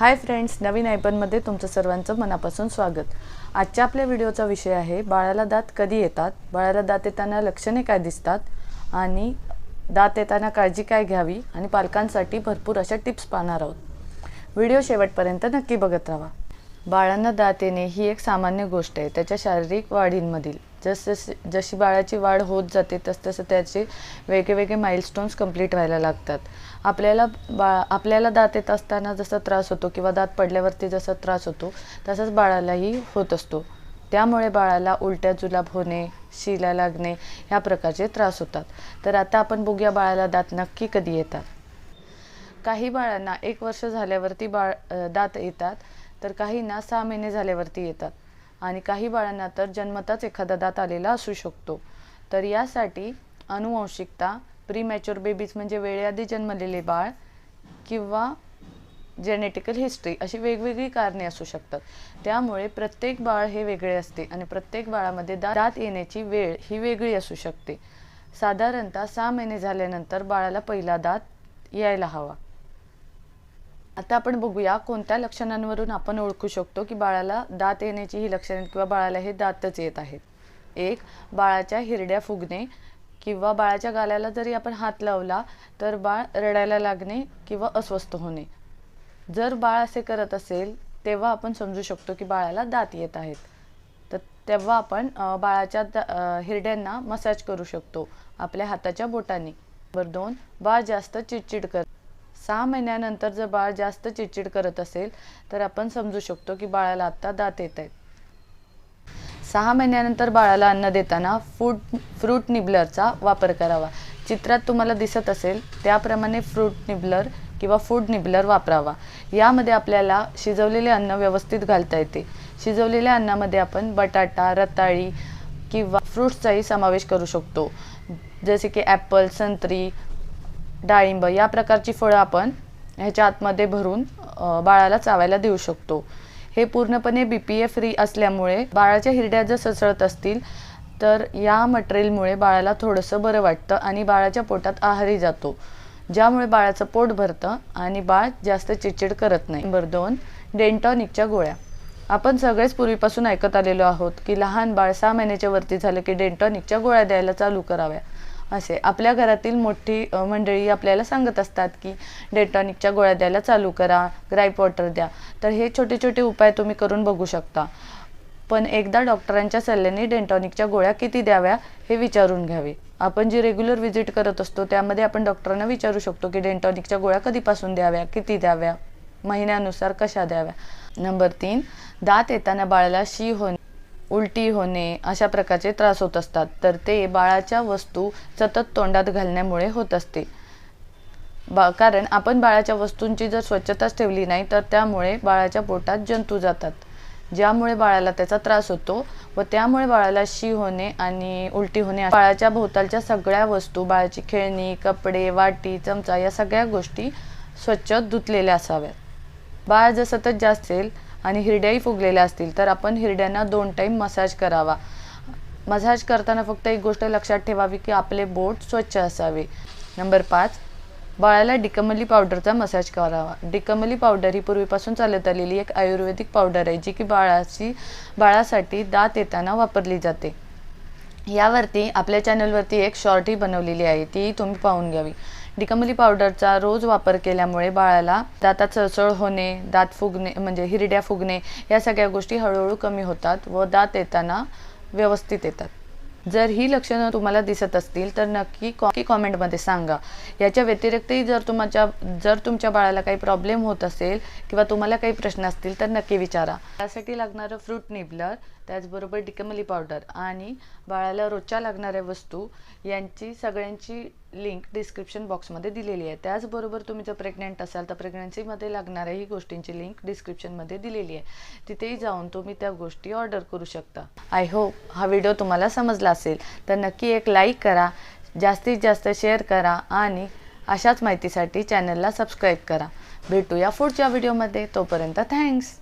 Hi friends नवीन आयपनमध्ये तुमचं सर्वांचं मनापासून स्वागत. आजच्या आपल्या व्हिडिओचा विषय आहे बाळाला दात कधी येतात? बाळाला दात येताना लक्षणे काय दिसतात? आणि दात येताना काळजी काय घ्यावी? आणि पालकांसाठी भरपूर अशा टिप्स पाहणार आहोत. व्हिडिओ शेवटपर्यंत नक्की बघत राहा. बाळांना दात येणे ही एक सामान्य गोष्ट आहे त्याच्या शारीरिक वाढींमधील. जसजशी जशी बाळाची वाढ होत जाते तसतसं त्याचे वेगवेगळे माइलस्टोन्स कंप्लीट व्हायला लागतात. आपल्याला बा आपल्याला दात येत असताना जसा त्रास होतो किंवा दात पडल्यावरती जसा त्रास होतो तसंच बाळालाही होत असतो. त्यामुळे बाळाला उलट्या जुलाब होणे शिला लागणे ह्या प्रकारचे त्रास होतात. तर आता आपण बघूया बाळाला दात नक्की कधी येतात. काही बाळांना एक वर्ष झाल्यावरती बाळ दात येतात तर काहींना सहा महिने झाल्यावरती येतात. आणि काही बाळांना तर जन्मताच एखादा दात आलेला असू शकतो. तर यासाठी अनुवंशिकता प्रीमॅच्युअर बेबीज म्हणजे वेळेआधी जन्मलेले बाळ किंवा जेनेटिकल हिस्ट्री अशी वेगवेगळी कारणे असू शकतात. त्यामुळे प्रत्येक बाळ हे वेगळे असते आणि प्रत्येक बाळामध्ये दात येण्याची वेळ ही वेगळी असू शकते. साधारणतः सहा महिने झाल्यानंतर बाळाला पहिला दात यायला हवा. आता आपण बघूया कोणत्या लक्षणांवरून आपण ओळखू शकतो की बाळाला दात येण्याची ही लक्षणे किंवा बाळाला हे दातच येत आहेत. एक बाळाच्या हिरड्या फुगणे किंवा बाळाच्या गाल्याला जरी आपण हात लावला तर बाळ रडायला लागणे किंवा अस्वस्थ होणे. जर बाळ असे करत असेल तेव्हा आपण समजू शकतो की बाळाला दात येत आहेत. तर तेव्हा आपण बाळाच्या दा- हिरड्यांना मसाज करू शकतो आपल्या हाताच्या बोटाने. नंबर दोन बाळ जास्त चिडचिड कर सहा महिन्यानंतर जर बाळ जास्त चिडचिड करत असेल तर आपण समजू शकतो की बाळाला आत्ता दात येत आहेत. सहा महिन्यानंतर बाळाला अन्न देताना फूड फ्रूट निबलरचा वापर करावा. चित्रात तुम्हाला दिसत असेल त्याप्रमाणे फ्रूट निबलर किंवा फूड निबलर वापरावा. यामध्ये आपल्याला शिजवलेले अन्न व्यवस्थित घालता येते. शिजवलेल्या अन्नामध्ये आपण बटाटा रताळी किंवा फ्रूट्सचाही समावेश करू शकतो. जसे की ॲपल संत्री डाळिंब या प्रकारची फळं आपण ह्याच्या आतमध्ये भरून बाळाला चावायला देऊ शकतो. हे पूर्णपणे बी पी ए फ्री असल्यामुळे बाळाच्या हिरड्या जर ससळत असतील तर या मटेरियलमुळे बाळाला थोडंसं बरं वाटतं आणि बाळाच्या पोटात आहारी जातो. ज्यामुळे बाळाचं पोट भरतं आणि बाळ जास्त चिडचिड करत नाही. नंबर दोन डेंटॉनिकच्या गोळ्या. आपण सगळेच पूर्वीपासून ऐकत आलेलो आहोत की लहान बाळ सहा महिन्याच्या वरती झालं की डेंटॉनिकच्या गोळ्या द्यायला चालू कराव्या. असे. आपल्या घरातील मोठी मंडळी आपल्याला सांगत असतात की डेटॉनिकच्या गोळ्या द्यायला चालू करा ग्राईप वॉटर द्या. तर हे छोटे छोटे उपाय तुम्ही करून बघू शकता. पण एकदा डॉक्टरांच्या सल्ल्याने डेंटॉनिकच्या गोळ्या किती द्याव्या हे विचारून घ्यावे. आपण जी रेग्युलर व्हिजिट करत असतो त्यामध्ये आपण डॉक्टरांना विचारू शकतो की डेंटॉनिकच्या गोळ्या कधीपासून द्याव्या किती द्याव्या महिन्यानुसार कशा द्याव्या. नंबर तीन दात येताना बाळाला शी होणे उलटी होणे अशा प्रकारचे त्रास होत असतात. तर ते बाळाच्या वस्तू सतत तोंडात घालण्यामुळे होत असते. बा कारण आपण बाळाच्या वस्तूंची जर स्वच्छताच ठेवली नाही तर त्यामुळे बाळाच्या पोटात जंतू जातात. ज्यामुळे बाळाला त्याचा त्रास होतो व त्यामुळे बाळाला शी होणे आणि उलटी होणे बाळाच्या भोवतालच्या सगळ्या वस्तू बाळाची खेळणी कपडे वाटी चमचा या सगळ्या गोष्टी स्वच्छ धुतलेल्या असाव्यात. बाळ जर सतत जास्त असेल आणि हिरड्याही फुगलेल्या असतील तर आपण हिरड्यांना दोन टाईम मसाज करावा. मसाज करताना फक्त एक गोष्ट लक्षात ठेवावी की आपले बोट स्वच्छ असावे. नंबर पाच बाळाला डिकमली पावडरचा मसाज करावा. डिकमली पावडर ही पूर्वीपासून चालत आलेली एक आयुर्वेदिक पावडर आहे जी की बाळाची बाळासाठी दात येताना वापरली जाते. यावरती आपल्या चॅनलवरती एक शॉर्टही बनवलेली आहे ती तुम्ही पाहून घ्यावी. डिकमली पावडरचा रोज वापर केल्यामुळे बाळाला दातात चळचळ होणे दात फुगणे म्हणजे हिरड्या फुगणे या सगळ्या गोष्टी हळूहळू कमी होतात व दात येताना व्यवस्थित येतात. जर ही लक्षणं तुम्हाला दिसत असतील तर नक्की कॉ कॉमेंटमध्ये सांगा. याच्या व्यतिरिक्तही जर तुमच्या जर तुमच्या बाळाला काही प्रॉब्लेम होत असेल किंवा तुम्हाला काही प्रश्न असतील तर नक्की विचारा. त्यासाठी लागणारं फ्रूट निबलर त्याचबरोबर डिकमली पावडर आणि बाळाला रोजच्या लागणाऱ्या वस्तू यांची सगळ्यांची लिंक डिस्क्रिप्शन बॉक्समध्ये दिलेली आहे. त्याचबरोबर तुम्ही जर प्रेग्नंट असाल तर प्रेग्नन्सीमध्ये लागणाऱ्याही गोष्टींची लिंक डिस्क्रिप्शनमध्ये दिलेली आहे. तिथेही जाऊन तुम्ही त्या गोष्टी ऑर्डर करू शकता. आय होप हा व्हिडिओ तुम्हाला समजला असेल तर नक्की एक लाईक करा जास्तीत जास्त शेअर करा आणि अशाच माहितीसाठी चॅनलला सबस्क्राईब करा. भेटूया पुढच्या व्हिडिओमध्ये. तोपर्यंत थँक्स